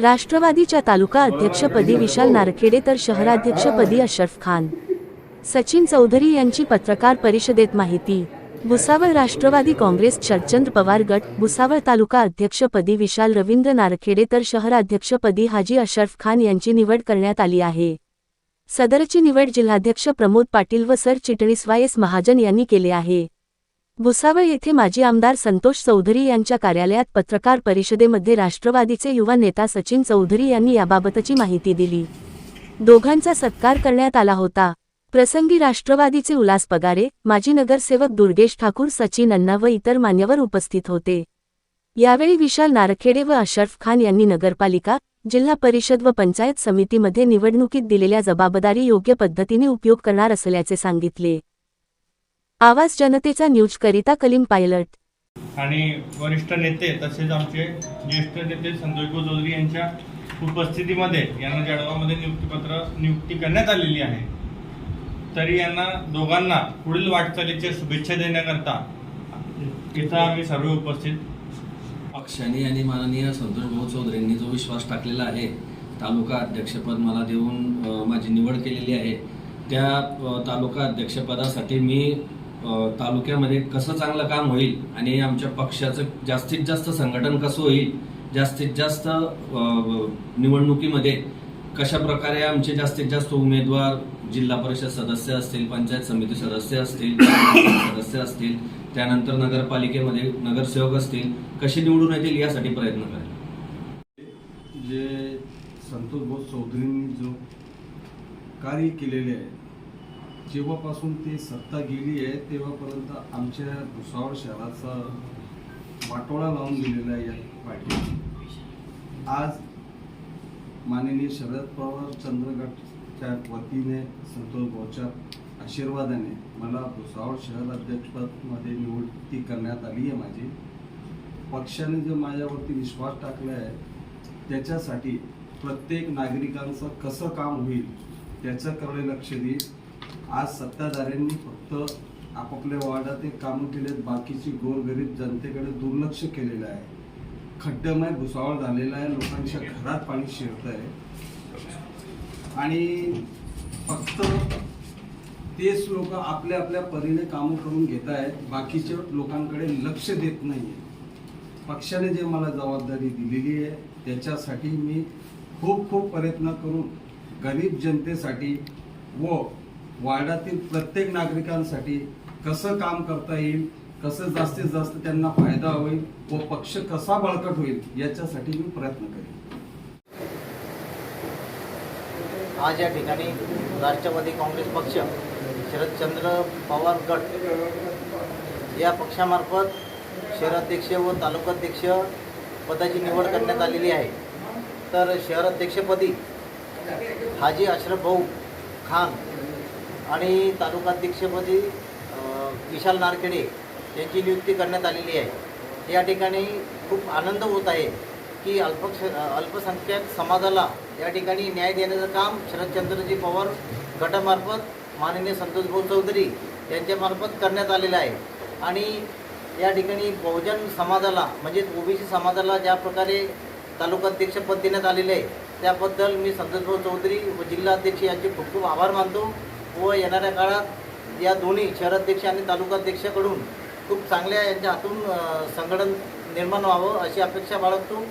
राष्ट्रवादीच्या तालुका अध्यक्षपदी विशाल नारखेडे तर शहराध्यक्षपदी अशरफ खान. सचिन चौधरी यांची पत्रकार परिषदेत माहिती भुसावळ राष्ट्रवादी काँग्रेस शरदचंद्र पवार गट भुसावळ तालुका अध्यक्षपदी विशाल रवींद्र नारखेडे तर शहराध्यक्षपदी हाजी अशरफ खान यांची निवड करण्यात आली आहे. सदरची निवड जिल्हाध्यक्ष प्रमोद पाटील व सरचिटणीस वाय एस महाजन यांनी केले आहे. भुसावळ येथे माजी आमदार संतोष चौधरी यांच्या कार्यालयात पत्रकार परिषदेमध्ये राष्ट्रवादीचे युवा नेता सचिन चौधरी यांनी याबाबतची माहिती दिली. दोघांचा सत्कार करण्यात आला होता. प्रसंगी राष्ट्रवादीचे उल्हास पगारे माजी नगरसेवक दुर्गेश ठाकूर सचिन अण्णा व इतर मान्यवर उपस्थित होते. यावेळी विशाल नारखेडे व अशरफ खान यांनी नगरपालिका जिल्हा परिषद व पंचायत समितीमध्ये निवडणुकीत दिलेल्या जबाबदारी योग्य पद्धतीने उपयोग करणार असल्याचे सांगितले. आवाज जनतेचा न्यूजकरिता कलीम पायलट. आणि वरिष्ठ नेते तसेच आमचे ज्येष्ठ नेते संतोषभाऊ चौधरी यांच्या उपस्थितीमध्ये यांना जळगावमध्ये नियुक्तीपत्र नियुक्ती करण्यात आलेली आहे. तरी यांना दोघांना पुढील वाटचालीच्या शुभेच्छा देण्याकरता इथं आम्ही सर्व उपस्थित. पक्षाने आणि माननीय संतोष भाऊ चौधरींनी जो विश्वास टाकलेला आहे तालुका अध्यक्षपद मला देऊन माझी निवड केलेली आहे. त्या तालुका अध्यक्षपदासाठी मी तालुक्यामध्ये कसं चांगलं काम होईल आणि आमच्या पक्षाचं जास्तीत जास्त संघटन कसं होईल जास्तीत जास्त निवडणुकीमध्ये कशा प्रकारे आमचे जास्तीत जास्त उमेदवार जिल्हा परिषद सदस्य असतील पंचायत समिती सदस्य असतील सदस्य असतील त्यानंतर नगरपालिकेमध्ये नगरसेवक असतील कसे निवडून येतील यासाठी प्रयत्न करेल जे संतोष भाऊ चौधरींनी जो कार्य केलेले आहे जेव्हापासून ते सत्ता गेली आहे तेव्हापर्यंत आमच्या भुसावळ शहराचा वाटोळा लावून दिलेला आहे या पार्टीने. आज माननीय शरद पवार चंद्रगडच्या वतीने संतोष भाऊच्या आशीर्वादाने मला भुसावळ शहर अध्यक्षपदमध्ये निवडती करण्यात आली आहे माझी. पक्षाने जो माझ्यावरती विश्वास टाकला आहे त्याच्यासाठी प्रत्येक नागरिकांचं कसं काम होईल त्याच्याकडे लक्ष देईल. आज सत्ताधाऱ्यांनी फक्त आपापल्या वार्डात एक कामं केलेत बाकीची गोरगरीब जनतेकडे दुर्लक्ष केलेलं आहे. खड्डमय भुसावळ झालेला आहे लोकांच्या घरात पाणी शिरत आहे आणि फक्त तेच लोक आपल्या आपल्या परीने कामं करून घेत आहेत बाकीच्या लोकांकडे लक्ष देत नाही पक्षाने जे मला जबाबदारी दिलेली आहे त्याच्यासाठी मी खूप खूप प्रयत्न करून गरीब जनतेसाठी व वार्डातील प्रत्येक नागरिकांसाठी कसं काम करता येईल कसं जास्तीत जास्त त्यांना फायदा होईल व पक्ष कसा बळकट होईल याच्यासाठी मी प्रयत्न करेन. आज या ठिकाणी राष्ट्रवादी काँग्रेस पक्ष शरदचंद्र पवार गट या पक्षामार्फत शहराध्यक्ष व तालुकाध्यक्ष पदाची निवड करण्यात आलेली आहे. तर शहराध्यक्षपदी हाजी अशरफ भाऊ खान आणि तालुकाध्यक्षपदी विशाल नारखेडे यांची नियुक्ती करण्यात आलेली आहे. या ठिकाणी खूप आनंद होत आहे की अल्पक्ष अल्पसंख्याक समाजाला या ठिकाणी न्याय देण्याचं काम शरदचंद्रजी पवार गटामार्फत माननीय संतोषभाऊ चौधरी यांच्यामार्फत करण्यात आलेलं आहे. आणि या ठिकाणी बहुजन समाजाला म्हणजेच ओबीसी समाजाला ज्या प्रकारे तालुकाध्यक्षपद देण्यात आलेले आहे त्याबद्दल मी संतोषभाऊ चौधरी व जिल्हाध्यक्ष यांचे खूप खूप आभार मानतो. व येणाऱ्या काळात या दोन्ही शहराध्यक्ष आणि तालुकाध्यक्षाकडून खूप चांगल्या यांच्या हातून संघटन निर्माण व्हावं अशी अपेक्षा बाळगतो.